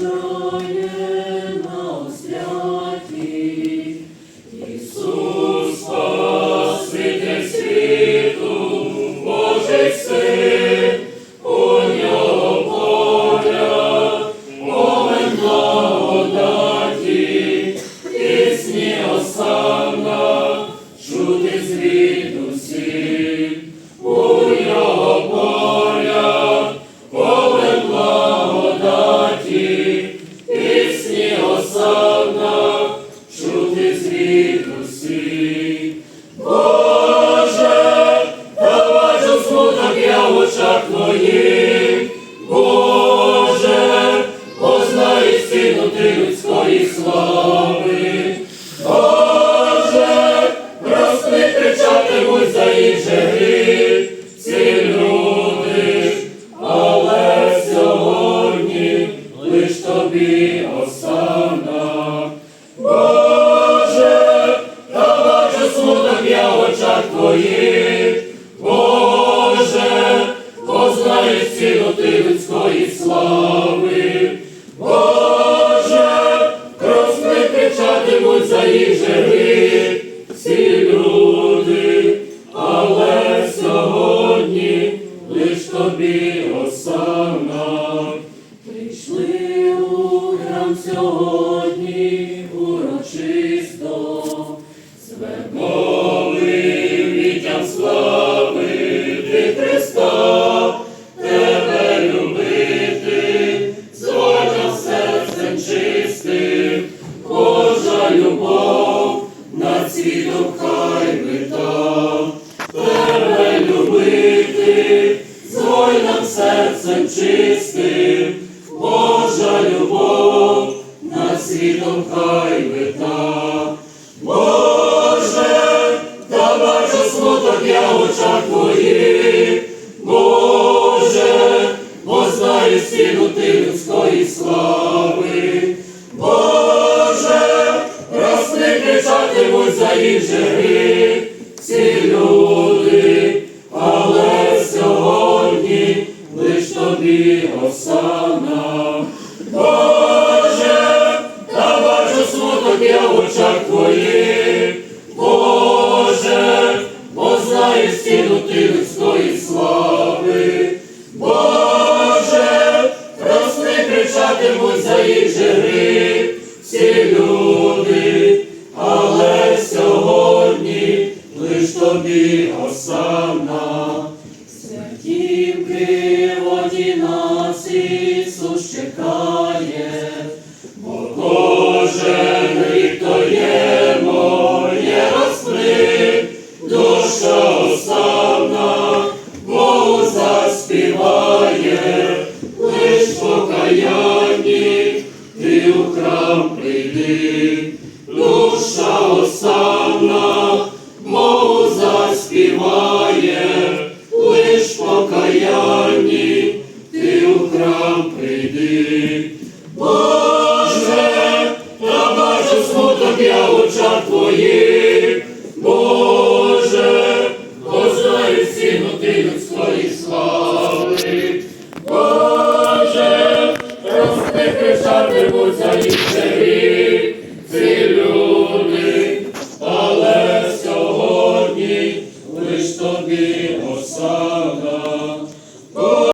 true. Гріх, всі люди, але сьогодні лиш тобі осана. Прийшли у сьогодні над хай вита, тебе любити, вольним серцем чистим, Божа любов на світом хай вита. Кричатимуть за їх же ці люди, але сьогодні лиш тобі осана. Боже, та бачу смуток я в очах твоїх, тобі осана. Святівки воді нас Ісус чекає, бо кожен рік є моє розкрит, душа оставна, Богу заспіває, лиш покаянні, ти у храм прийди, душа оставна, прийди. Боже, я бачу смуток я в очах твоїх, Боже, познаю сіну ти людської слави, Боже, рости кричатимуть за їх